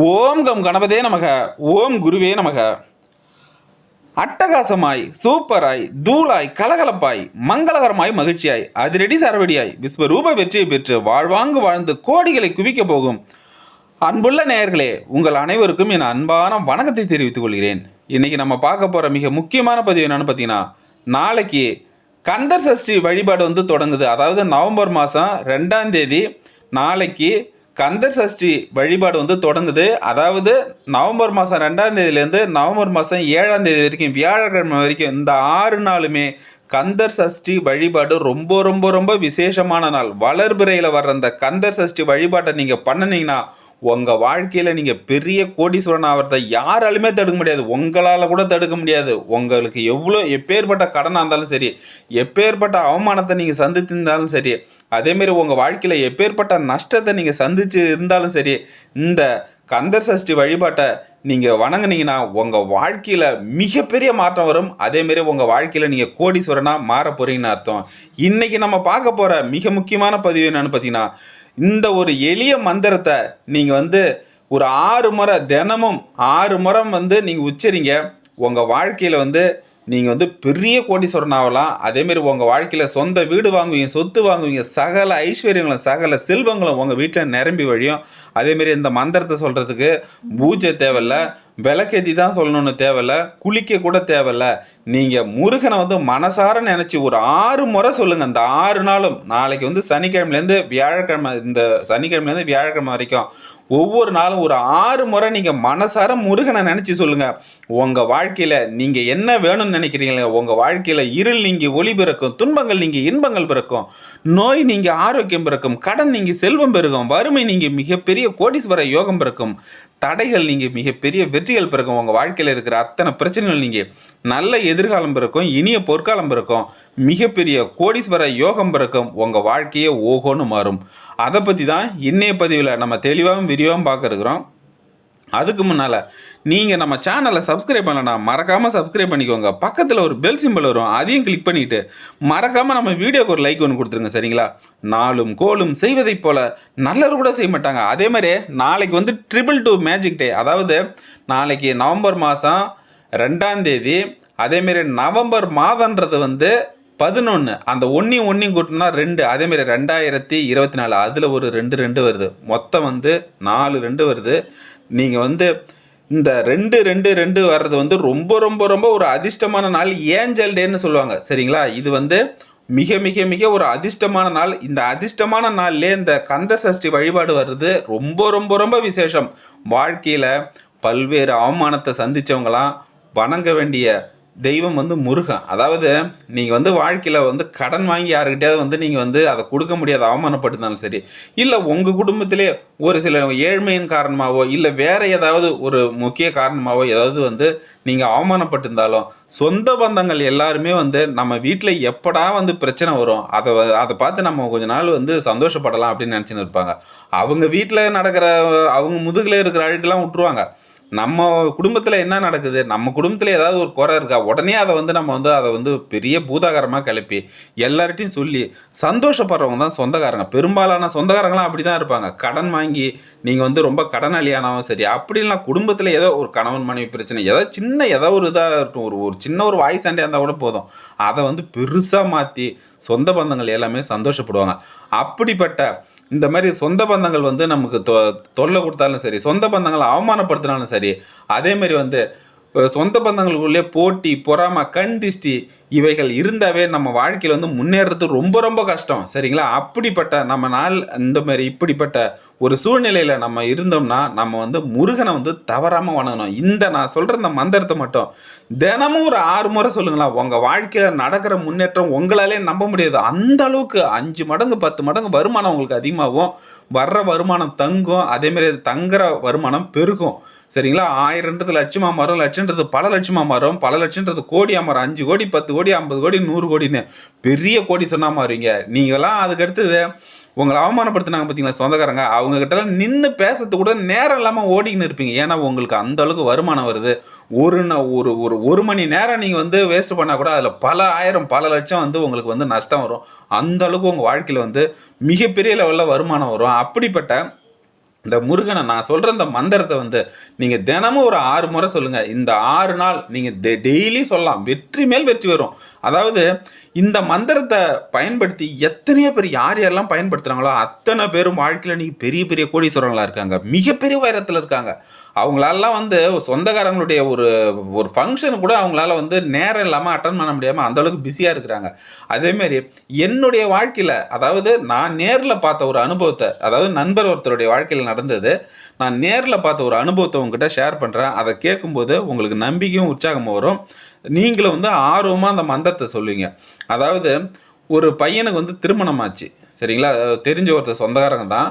ஓம் come கணபதே நமக ஓம் குருவே நமக. அட்டகாசமாய் சூப்பராய் தூளாய் கலகலப்பாய் மங்களகரமாய் மகிழ்ச்சியாய் அதிரடி சரவடியாய் விஸ்வரூப வெற்றியை பெற்று வாழ்வாங்கு வாழ்ந்து கோடிகளை குவிக்கப் போகும். அன்புள்ள நேயர்களே உங்கள் அனைவருக்கும் என் அன்பான வணக்கத்தை தெரிவித்துக் கொள்கிறேன். இன்னைக்கு நம்ம பார்க்க போகிற மிக முக்கியமான பதிவு என்னன்னு பார்த்தீங்கன்னா நாளைக்கு கந்தர் சஷ்டி வழிபாடு வந்து தொடங்குது. அதாவது நவம்பர் மாதம் ரெண்டாம் தேதி நாளைக்கு கந்தர் சஷ்டி வழிபாடு வந்து தொடங்குது. அதாவது நவம்பர் மாதம் ரெண்டாம் தேதியிலேருந்து நவம்பர் மாதம் ஏழாம் தேதி வரைக்கும் வியாழக்கிழமை வரைக்கும் இந்த ஆறு நாளுமே கந்தர் சஷ்டி வழிபாடு ரொம்ப ரொம்ப ரொம்ப விசேஷமான நாள். வளர்பிறையில் வர்ற அந்த கந்தர் சஷ்டி வழிபாட்டை நீங்கள் பண்ணுனீங்கன்னா உங்கள் வாழ்க்கையில் நீங்கள் பெரிய கோடீஸ்வரன் ஆகிறத யாராலுமே தடுக்க முடியாது. உங்களால் கூட தடுக்க முடியாது. உங்களுக்கு எவ்வளோ எப்பேற்பட்ட கடனாக இருந்தாலும் சரி எப்பேற்பட்ட அவமானத்தை நீங்கள் சந்தித்திருந்தாலும் சரி அதேமாரி உங்கள் வாழ்க்கையில் எப்பேற்பட்ட நஷ்டத்தை நீங்கள் சந்தித்து இருந்தாலும் சரி இந்த கந்தர் சஷ்டி வழிபாட்டை நீங்கள் வணங்குனீங்கன்னா உங்கள் வாழ்க்கையில் மிகப்பெரிய மாற்றம் வரும். அதேமாரி உங்கள் வாழ்க்கையில் நீங்கள் கோடீஸ்வரனாக மாற போகிறீங்கன்னு அர்த்தம். இன்றைக்கி நம்ம பார்க்க போகிற மிக முக்கியமான பதிவு என்னென்னு பார்த்தீங்கன்னா இந்த ஒரு எளிய மந்திரத்தை நீங்கள் வந்து ஒரு ஆறு முறை தினமும் ஆறு முறை வந்து நீங்கள் உச்சரிங்க. உங்கள் வாழ்க்கையில் வந்து நீங்கள் வந்து பெரிய கோடீஸ்வரன் ஆகலாம் அதேமாரி உங்கள் வாழ்க்கையில் சொந்த வீடு வாங்குவீங்க சொத்து வாங்குவீங்க சகல ஐஸ்வர்யங்களும் சகல செல்வங்களும் உங்கள் வீட்டில் நிரம்பி வழியும். அதேமாரி இந்த மந்திரத்தை சொல்கிறதுக்கு பூஜை தேவையில்ல விளக்கேற்றி தான் சொல்லணும்னு தேவையில்ல குளிக்க கூட தேவையில்ல. நீங்கள் முருகனை வந்து மனசார நினச்சி ஒரு ஆறு முறை சொல்லுங்கள் இந்த ஆறு நாளும் நாளைக்கு வந்து சனிக்கிழமைலேருந்து வியாழக்கிழமை இந்த சனிக்கிழமைலேருந்து வியாழக்கிழமை வரைக்கும் ஒவ்வொரு நாளும் ஒரு ஆறு முறை நீங்கள் மனசார முருகனை நினச்சி சொல்லுங்கள் உங்கள் வாழ்க்கையில் நீங்கள் என்ன வேணும்னு நினைக்கிறீங்களே உங்கள் வாழ்க்கையில் இருள் நீங்கள் ஒளி பிறக்கும் துன்பங்கள் நீங்கள் இன்பங்கள் பிறக்கும் நோய் நீங்கள் ஆரோக்கியம் பிறக்கும் கடன் நீங்கள் செல்வம் பெருகும் வறுமை நீங்கள் மிகப்பெரிய கோடீஸ்வர யோகம் பிறக்கும் தடைகள் நீங்கள் மிகப்பெரிய வெற்றிகள் பிறக்கும். உங்கள் வாழ்க்கையில் இருக்கிற அத்தனை பிரச்சனைகள் நீங்கள் நல்ல எதிர்காலம் பிறக்கும் இனிய பொற்காலம் பிறக்கும் மிகப்பெரிய கோடீஸ்வர யோகம் பிறக்கும் உங்கள் வாழ்க்கையே ஓகோன்னு மாறும். அதை பற்றி தான் இன்னைய பதிவில் நம்ம தெளிவாகவும் விரிவாகவும் பார்க்க அதுக்கு முன்னால் நீங்கள் நம்ம சேனலை சப்ஸ்கிரைப் பண்ணலன்னா மறக்காமல் சப்ஸ்கிரைப் பண்ணிக்கோங்க. பக்கத்தில் ஒரு பெல் சிம்பிள் வரும் அதையும் கிளிக் பண்ணிவிட்டு மறக்காமல் நம்ம வீடியோக்கு ஒரு லைக் ஒன்று கொடுத்துருங்க சரிங்களா? நாளும் கோலும் செய்வதைப் போல் நல்லது கூட செய்ய மாட்டாங்க. அதே மாதிரி நாளைக்கு வந்து ட்ரிபிள் டூ மேஜிக் டே அதாவது நாளைக்கு நவம்பர் மாதம் ரெண்டாம் தேதி அதேமாரி நவம்பர் மாதன்றது வந்து பதினொன்று அந்த ஒன்றையும் ஒன்றையும் கூட்டினா ரெண்டு. அதேமாரி ரெண்டாயிரத்தி இருபத்தி நாலு அதில் ஒரு ரெண்டு ரெண்டு வருது. மொத்தம் வந்து நாலு ரெண்டு வருது. நீங்கள் வந்து இந்த ரெண்டு ரெண்டு ரெண்டு வர்றது வந்து ரொம்ப ரொம்ப ரொம்ப ஒரு அதிர்ஷ்டமான நாள். ஏஞ்சல் டேன்னு சொல்லுவாங்க. சரிங்களா? இது வந்து மிக மிக மிக ஒரு அதிர்ஷ்டமான நாள். இந்த அதிர்ஷ்டமான நாள்லேயே இந்த கந்த சஷ்டி வழிபாடு வர்றது ரொம்ப ரொம்ப ரொம்ப விசேஷம். வாழ்க்கையில் பல்வேறு அவமானத்தை சந்தித்தவங்களாம் வணங்க வேண்டிய தெய்வம் வந்து முருகன். அதாவது நீங்கள் வந்து வாழ்க்கையில் வந்து கடன் வாங்கி யாருக்கிட்டையாவது வந்து நீங்கள் வந்து அதை கொடுக்க முடியாத அவமானப்பட்டிருந்தாலும் சரி இல்லை உங்கள் குடும்பத்திலே ஒரு சில ஏழ்மையின் காரணமாகவோ இல்லை வேற ஏதாவது ஒரு முக்கிய காரணமாகவோ ஏதாவது வந்து நீங்கள் அவமானப்பட்டிருந்தாலும் சொந்த பந்தங்கள் எல்லாருமே வந்து நம்ம வீட்டில் எப்படா வந்து பிரச்சனை வரும் அதை அதை பார்த்து நம்ம கொஞ்ச நாள் வந்து சந்தோஷப்படலாம் அப்படின்னு நினச்சின்னு இருப்பாங்க. அவங்க வீட்டில் நடக்கிற அவங்க முதுகில் இருக்கிற அழுக்கெல்லாம் விட்டுருவாங்க. நம்ம குடும்பத்தில் என்ன நடக்குது? நம்ம குடும்பத்தில் ஏதாவது ஒரு குறை இருக்கா? உடனே அதை வந்து நம்ம வந்து அதை வந்து பெரிய பூதாகரமாக கிளப்பி எல்லார்ட்டையும் சொல்லி சந்தோஷப்படுறவங்க தான் சொந்தக்காரங்க. பெரும்பாலான சொந்தக்காரங்களாம் அப்படி தான் இருப்பாங்க. கடன் வாங்கி நீங்கள் வந்து ரொம்ப கடனாளியானாலும் சரி அப்படிலாம் குடும்பத்தில் ஏதோ ஒரு கணவன் மனைவி பிரச்சனை ஏதோ சின்ன ஏதோ ஒரு இதாக இருக்கட்டும். ஒரு ஒரு சின்ன ஒரு வாய் சண்டையாக இருந்தால் கூட போதும். அதை வந்து பெருசாக மாற்றி சொந்த பந்தங்கள் எல்லாமே சந்தோஷப்படுவாங்க. அப்படிப்பட்ட இந்த மாதிரி சொந்த பந்தங்கள் வந்து நமக்கு தொ தொல்லை கொடுத்தாலும் சரி சொந்த பந்தங்களை அவமானப்படுத்தினாலும் சரி அதேமாரி வந்து சொந்த பந்தங்களுக்குள்ளே போட்டி பொறாமை கண் திஷ்டி இவைகள் இருந்தாவே நம்ம வாழ்க்கையில் வந்து முன்னேறது ரொம்ப ரொம்ப கஷ்டம். சரிங்களா? அப்படிப்பட்ட நம்ம நாள் இந்த மாதிரி இப்படிப்பட்ட ஒரு சூழ்நிலையில் நம்ம இருந்தோம்னா நம்ம வந்து முருகனை வந்து தவறாமல் வணங்கணும். இந்த நான் சொல்கிற இந்த மந்திரத்தை மட்டும் தினமும் ஒரு ஆறு முறை சொல்லுங்களா உங்கள் வாழ்க்கையில் நடக்கிற முன்னேற்றம் உங்களாலே நம்ப முடியாது. அந்த அளவுக்கு அஞ்சு மடங்கு பத்து மடங்கு வருமானம் உங்களுக்கு அதிகமாகும். வர்ற வருமானம் தங்கும். அதேமாரி தங்குற வருமானம் பெருகும். சரிங்களா? ஆயிரன்றது லட்சமாக மாறும் லட்சன்றது பல லட்சமாக மாறும் பல லட்சன்றது கோடியாக மாறும். அஞ்சு கோடி பத்து கோடி ஐம்பது கோடி நூறு கோடின்னு பெரிய கோடி சொன்னால் மாறுவீங்க. நீங்களாம் அதுக்கடுத்தது உங்களை அவமானப்படுத்தினாங்க பார்த்தீங்களா சொந்தக்காரங்க? அவங்க கிட்டலாம் நின்று பேசுறது கூட நேரம் இல்லாமல் ஓடிக்கின்னு இருப்பீங்க. ஏன்னா உங்களுக்கு அந்த அளவுக்கு வருமானம் வருது. ஒரு ந- ஒரு ஒரு ஒரு மணி நேரம் நீங்கள் வந்து வேஸ்ட் பண்ணால் கூட அதில் பல ஆயிரம் பல லட்சம் வந்து உங்களுக்கு வந்து நஷ்டம் வரும். அந்த அளவுக்கு உங்கள் வாழ்க்கையில் வந்து மிகப்பெரிய லெவலில் வருமானம் வரும். அப்படிப்பட்ட இந்த முருகனை நான் சொல்கிற இந்த மந்திரத்தை வந்து நீங்கள் தினமும் ஒரு ஆறு முறை சொல்லுங்கள் இந்த ஆறு நாள் நீங்கள் டெய்லியும் சொல்லலாம். வெற்றி மேல் வெற்றி வரும். அதாவது இந்த மந்திரத்தை பயன்படுத்தி எத்தனையோ பேர் யார் யாரெல்லாம் பயன்படுத்துகிறாங்களோ அத்தனை பேரும் வாழ்க்கையில் நீங்கள் பெரிய பெரிய கோடீஸ்வரங்களாக இருக்காங்க. மிகப்பெரிய உயரத்தில் இருக்காங்க. அவங்களாலாம் வந்து சொந்தக்காரங்களுடைய ஒரு ஒரு ஃபங்க்ஷன் கூட அவங்களால வந்து நேரம் இல்லாமல் அட்டன் பண்ண முடியாமல் அந்த அளவுக்கு பிஸியாக இருக்கிறாங்க. அதேமாரி என்னுடைய வாழ்க்கையில் அதாவது நான் நேரில் பார்த்த ஒரு அனுபவத்தை அதாவது நண்பர் ஒருத்தருடைய வாழ்க்கையில் நடந்தது. நான் நேரில் பார்த்த ஒரு அனுபவத்தை உங்ககிட்ட ஷேர் பண்ணுறேன் அதை கேட்கும்போது உங்களுக்கு நம்பிக்கையும் உற்சாகமும் வரும். நீங்களும் வந்து ஆர்வமாக அந்த மந்திரத்தை சொல்லுவீங்க. அதாவது ஒரு பையனுக்கு வந்து திருமணம் ஆச்சு சரிங்களா தெரிஞ்ச ஒருத்தர் சொந்தக்காரங்க தான்.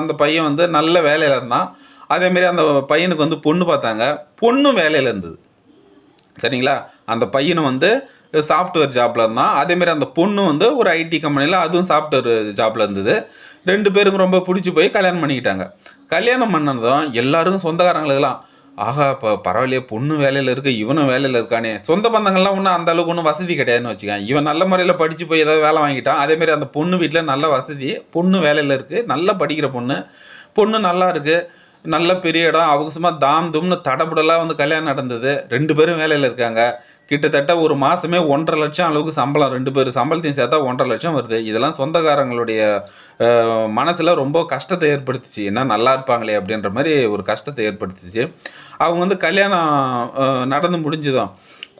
அந்த பையன் வந்து நல்ல வேலையில் இருந்தான். அதேமாரி அந்த பையனுக்கு வந்து பொண்ணு பார்த்தாங்க. பொண்ணும் வேலையில் இருந்தது. சரிங்களா? அந்த பையனும் வந்து சாஃப்ட்வேர் ஜாப்பில் இருந்தான். அதேமாரி அந்த பொண்ணு வந்து ஒரு ஐடி கம்பெனியில் அதுவும் சாஃப்ட்வேர் ஜாப்பில் இருந்தது. ரெண்டு பேருக்கும் ரொம்ப பிடிச்சி போய் கல்யாணம் பண்ணிக்கிட்டாங்க. கல்யாணம் பண்ணதும் எல்லாருக்கும் சொந்தக்காரங்களுக்கெல்லாம் ஆகா இப்போ பரவாயில்லையே பொண்ணு வேலையில் இருக்கு இவனும் வேலையில் இருக்கானே. சொந்த பந்தங்கள்லாம் ஒன்றும் அந்த அளவுக்கு ஒன்றும் வசதி கிடையாதுன்னு வச்சுக்கேன் இவன் நல்ல முறையில் படித்து போய் ஏதாவது வேலை வாங்கிட்டான். அதேமாரி அந்த பொண்ணு வீட்டில் நல்ல வசதி பொண்ணு வேலையில் இருக்குது நல்லா படிக்கிற பொண்ணு பொண்ணு நல்லா இருக்குது நல்ல பெரிய இடம் அவங்க சும்மா தாம் தும்னு தடபுடலாக வந்து கல்யாணம் நடந்தது ரெண்டு பேரும் வேலையில் இருக்காங்க. கிட்டத்தட்ட ஒரு மாதமே ஒன்றரை லட்சம் அளவுக்கு சம்பளம். ரெண்டு பேர் சம்பளத்தையும் சேர்த்தா ஒன்றரை லட்சம் வருது. இதெல்லாம் சொந்தக்காரங்களுடைய மனசில் ரொம்ப கஷ்டத்தை ஏற்படுத்துச்சு. என்ன நல்லா இருப்பாங்களே அப்படின்ற மாதிரி ஒரு கஷ்டத்தை ஏற்படுத்துச்சு. அவங்க வந்து கல்யாணம் நடந்து முடிஞ்சுதான்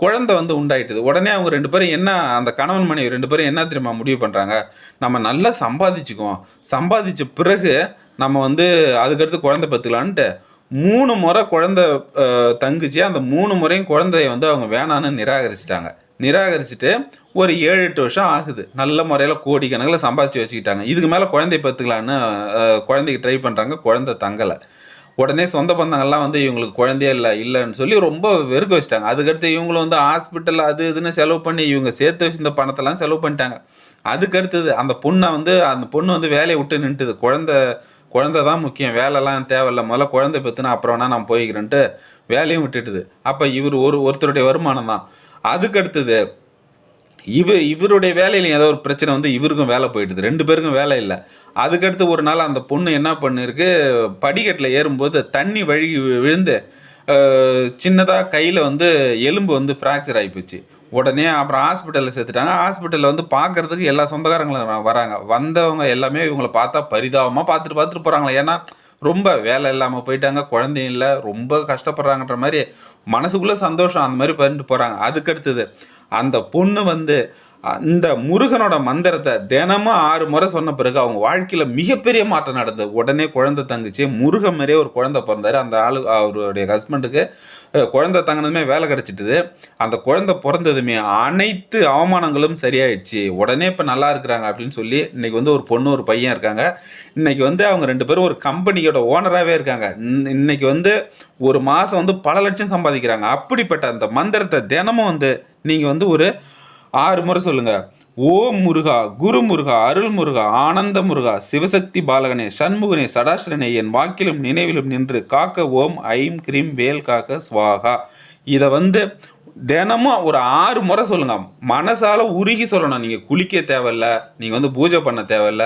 குழந்தை வந்து உண்டாயிட்டுது. உடனே அவங்க ரெண்டு பேரும் என்ன அந்த கணவன் மனைவி ரெண்டு பேரும் என்ன தெரியுமா முடிவு பண்ணுறாங்க நம்ம நல்லா சம்பாதிச்சுக்குவோம். சம்பாதிச்ச பிறகு நம்ம வந்து அதுக்கடுத்து குழந்தை பத்துக்கலான்ட்டு மூணு முறை குழந்தை தங்குச்சு. அந்த மூணு முறையும் குழந்தைய வந்து அவங்க வேணான்னு நிராகரிச்சிட்டாங்க. நிராகரிச்சுட்டு ஒரு ஏழு எட்டு வருஷம் ஆகுது. நல்ல முறையில் கோடிக்கணக்கில் சம்பாதிச்சு வச்சுக்கிட்டாங்க. இதுக்கு மேலே குழந்தைய பார்த்துக்கலான்னு குழந்தைக்கு ட்ரை பண்ணுறாங்க குழந்தை தங்கலை. உடனே சொந்த பந்தங்கள்லாம் வந்து இவங்களுக்கு குழந்தையே இல்லை இல்லைன்னு சொல்லி ரொம்ப வெறுக்க வச்சிட்டாங்க. அதுக்கடுத்து இவங்களும் வந்து ஹாஸ்பிட்டல் அது இதுன்னு செலவு பண்ணி இவங்க சேர்த்து வச்சிருந்த பணத்தெல்லாம் செலவு பண்ணிட்டாங்க. அதுக்கு அடுத்தது அந்த பொண்ணை வந்து அந்த பொண்ணு வந்து வேலையை விட்டு நின்றுது. குழந்தை குழந்தை தான் முக்கியம் வேலைலாம் தேவையில்ல. முதல்ல குழந்தை பெற்றுனா அப்புறம் வேணா நான் போய்க்கிறேன்ட்டு வேலையும் விட்டுட்டுது. அப்போ இவர் ஒரு ஒருத்தருடைய வருமானம் தான். அதுக்கடுத்தது இவ இவருடைய வேலையிலையும் ஏதோ ஒரு பிரச்சனை வந்து இவருக்கும் வேலை போயிட்டுது. ரெண்டு பேருக்கும் வேலை இல்லை. அதுக்கடுத்து ஒரு நாள் அந்த பொண்ணு என்ன பண்ணிருக்கு படிக்கட்டில் ஏறும்போது தண்ணி வழுகி விழுந்து சின்னதாக கையில் வந்து எலும்பு வந்து ஃப்ராக்சர் ஆகிப்போச்சு உடனே அப்புறம் ஹாஸ்பிட்டலில் சேர்த்துட்டாங்க. ஹாஸ்பிட்டலில் வந்து பார்க்கறதுக்கு எல்லா சொந்தக்காரங்களும் வராங்க. வந்தவங்க எல்லாமே இவங்களை பார்த்தா பரிதாபமாக பார்த்துட்டு பார்த்துட்டு போகிறாங்களே ஏன்னா ரொம்ப வேலை இல்லாமல் போயிட்டாங்க. குழந்தையும் இல்லை. ரொம்ப கஷ்டப்படுறாங்கன்ற மாதிரி மனசுக்குள்ளே சந்தோஷம் அந்த மாதிரி பண்ணிட்டு போகிறாங்க அதுக்கடுத்தது அந்த பொண்ணு வந்து அந்த முருகனோட மந்திரத்தை தினமும் ஆறு முறை சொன்ன பிறகு அவங்க வாழ்க்கையில் மிகப்பெரிய மாற்றம் நடந்தது. உடனே குழந்தை தங்குச்சு. முருகன் மாதிரியே ஒரு குழந்தை பிறந்தாரு. அந்த ஆளு அவருடைய ஹஸ்பண்டுக்கு குழந்தை தங்கினதுமே வேலை கிடச்சிட்டுது. அந்த குழந்தை பிறந்ததுமே அனைத்து அவமானங்களும் சரியாயிடுச்சு. உடனே இப்போ நல்லா இருக்கிறாங்க அப்படின்னு சொல்லி இன்றைக்கி வந்து ஒரு பொண்ணு ஒரு பையன் இருக்காங்க. இன்னைக்கு வந்து அவங்க ரெண்டு பேரும் ஒரு கம்பெனியோட ஓனராகவே இருக்காங்க. இன்ன- இன்னைக்கு வந்து ஒரு மாதம் வந்து பல லட்சம் சம்பாதிக்கிறாங்க. அப்படிப்பட்ட அந்த மந்திரத்தை தினமும் வந்து நீங்கள் வந்து ஒரு ஆறு முறை சொல்லுங்கள் ஓம் முருகா குரு முருகா அருள் முருகா ஆனந்த முருகா சிவசக்தி பாலகனே சண்முகனே சடாசுரனே என் வாக்கிலும் நினைவிலும் நின்று காக்க ஓம் ஐம் கிரீம் வேல் காக்க ஸ்வாகா இதை வந்து தினமும் ஒரு ஆறு முறை சொல்லுங்க. மனசால உருகி சொல்லணும். நீங்கள் குளிக்க தேவையில்ல. நீங்கள் வந்து பூஜை பண்ண தேவையில்ல.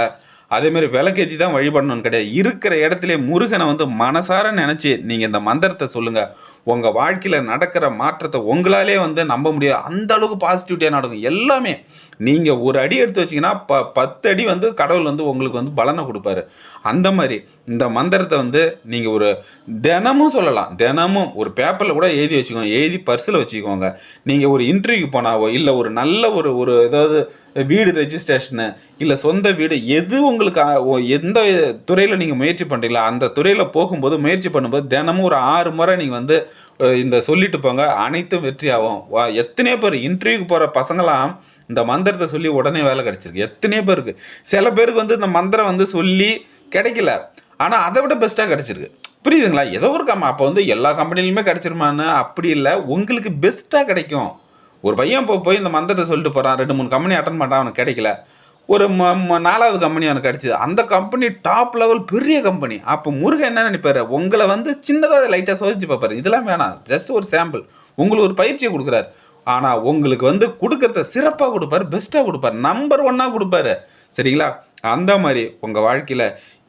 அதேமாரி விளக்கேற்றி தான் வழிபடணும்னு கிடையாது. இருக்கிற இடத்துல முருகனை வந்து மனசார நினச்சி நீங்கள் இந்த மந்திரத்தை சொல்லுங்கள் உங்கள் வாழ்க்கையில் நடக்கிற மாற்றத்தை உங்களாலே வந்து நம்ப முடியாது. அந்த அளவுக்கு பாசிட்டிவிட்டியாக நடக்கும். எல்லாமே நீங்கள் ஒரு அடி எடுத்து வச்சிங்கன்னா ப பத்து அடி வந்து கடவுள் வந்து உங்களுக்கு வந்து பலனை கொடுப்பாரு. அந்த மாதிரி இந்த மந்திரத்தை வந்து நீங்கள் ஒரு தினமும் சொல்லலாம். தினமும் ஒரு பேப்பரில் கூட எழுதி வச்சுக்கோங்க. எழுதி பர்ஸில் வச்சுக்கோங்க. நீங்கள் ஒரு இன்டர்வியூ போனாவோ இல்லை ஒரு நல்ல ஒரு ஒரு ஏதாவது வீடு ரெஜிஸ்ட்ரேஷனு இல்லை சொந்த வீடு எது உங்களுக்கு எந்த துறையில் நீங்கள் முயற்சி பண்ணுறீங்களோ அந்த துறையில் போகும்போது முயற்சி பண்ணும்போது தினமும் ஒரு ஆறு முறை நீங்கள் வந்து இந்த சொல்லிட்டு போங்க. அனைத்தும் வெற்றி ஆகும் வா- எத்தனையோ பேர் இன்டர்வியூக்கு போகிற பசங்களாம் இந்த மந்திரத்தை சொல்லி உடனே வேலை கிடச்சிருக்கு. எத்தனையோ பேருக்கு சில பேருக்கு வந்து இந்த மந்திரம் வந்து சொல்லி கிடைக்கல. ஆனால் அதை விட பெஸ்ட்டாக கிடச்சிருக்கு. புரியுதுங்களா? ஏதோ ஒரு கம் அப்போ வந்து எல்லா கம்பெனிலுமே கிடச்சிருமான்னு அப்படி இல்லை. உங்களுக்கு பெஸ்ட்டாக கிடைக்கும். ஒரு பையன் இப்போ போய் இந்த மந்திரத்தை சொல்லிட்டு போகிறான் ரெண்டு மூணு கம்பெனி அட்டன் பண்ணுறான் அவனுக்கு கிடைக்கல. ஒரு ம நாலாவது கம்பெனி அவனுக்கு கிடச்சிது. அந்த கம்பெனி டாப் லெவல் பெரிய கம்பெனி அப்போ முருகன் என்ன நினைப்பாரு? உங்களை வந்து சின்னதாக லைட்டாக சோதிச்சு பார்ப்பாரு இதெல்லாம் வேணாம். ஜஸ்ட் ஒரு சாம்பிள் உங்களுக்கு ஒரு பயிற்சியை கொடுக்குறாரு. ஆனால் உங்களுக்கு வந்து கொடுக்குறத சிறப்பாக கொடுப்பாரு பெஸ்ட்டாக கொடுப்பாரு நம்பர் ஒன்னாக கொடுப்பாரு. சரிங்களா? அந்த மாதிரி உங்கள் வாழ்க்கையில்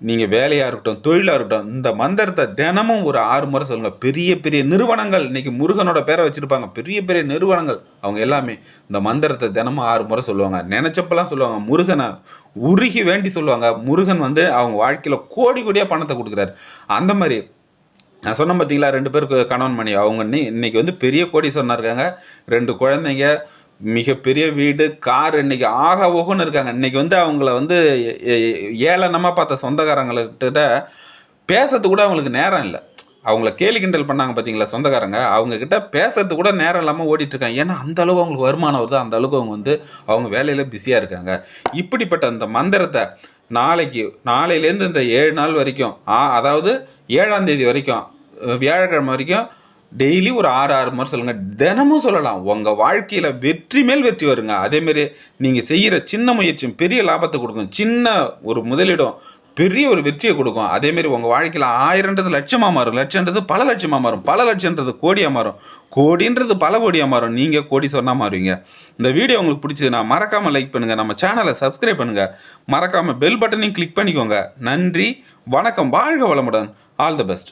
நீங்கள் வேலையாக இருக்கட்டும் தொழிலாக இருக்கட்டும் இந்த மந்திரத்தை தினமும் ஒரு ஆறு முறை சொல்லுங்கள் பெரிய பெரிய நிறுவனங்கள் இன்றைக்கி முருகனோட பேரை வச்சுருப்பாங்க. பெரிய பெரிய நிறுவனங்கள் அவங்க எல்லாமே இந்த மந்திரத்தை தினமும் ஆறு முறை சொல்லுவாங்க. நினச்சப்பெல்லாம் சொல்லுவாங்க முருகனை உருகி வேண்டி சொல்லுவாங்க. முருகன் வந்து அவங்க வாழ்க்கையில் கோடி கோடியாக பணத்தை கொடுக்குறாரு. அந்த மாதிரி நான் சொன்ன பார்த்தீங்களா ரெண்டு பேருக்கு கணவன் மணி அவங்க இன்னைக்கு வந்து பெரிய கோடி இருக்காங்க ரெண்டு குழந்தைங்க மிகப்பெரிய வீடு கார் இன்னைக்கு ஆக ஓகுன்னு இருக்காங்க. இன்னைக்கு வந்து அவங்கள வந்து ஏளனமாக பார்த்த சொந்தக்காரங்கள்கிட்ட பேசுறது கூட அவங்களுக்கு நேரம் இல்லை. அவங்கள கேலி கிண்டல் பண்ணாங்க பார்த்தீங்களா சொந்தக்காரங்க. அவங்கக்கிட்ட பேசுறது கூட நேரம் இல்லாமல் ஓடிட்டுருக்காங்க. ஏன்னா அந்த அளவு அவங்களுக்கு வருமானம் வருது? அந்த அளவுக்கு அவங்க வந்து அவங்க வேலையில் பிஸியாக இருக்காங்க. இப்படிப்பட்ட அந்த மந்திரத்தை நாளைக்கு நாளையிலேருந்து இந்த ஏழு நாள் வரைக்கும் அதாவது ஏழாம் தேதி வரைக்கும் வியாழக்கிழமை வரைக்கும் டெய்லி ஒரு ஆறு ஆறு முறை சொல்லுங்கள் தினமும் சொல்லலாம். உங்கள் வாழ்க்கையில் வெற்றி மேல் வெற்றி வருங்க. அதேமாரி நீங்கள் செய்கிற சின்ன முயற்சியும் பெரிய லாபத்தை கொடுக்கும். சின்ன ஒரு முதலிடம் பெரிய ஒரு வெற்றியை கொடுக்கும். அதேமாரி உங்கள் வாழ்க்கையில் ஆயிரன்றது லட்சமாக மாறும். லட்சன்றது பல லட்சமாக மாறும். பல லட்சன்றது கோடியாக மாறும். கோடின்றது பல கோடியாக மாறும். நீங்கள் கோடி சொன்னால் மாறுவீங்க. இந்த வீடியோ உங்களுக்கு பிடிச்சதுன்னா மறக்காமல் லைக் பண்ணுங்கள் நம்ம சேனலை சப்ஸ்கிரைப் பண்ணுங்கள் மறக்காமல் பெல் பட்டனையும் கிளிக் பண்ணிக்கோங்க. நன்றி வணக்கம். வாழ்க வளமுடன். All the best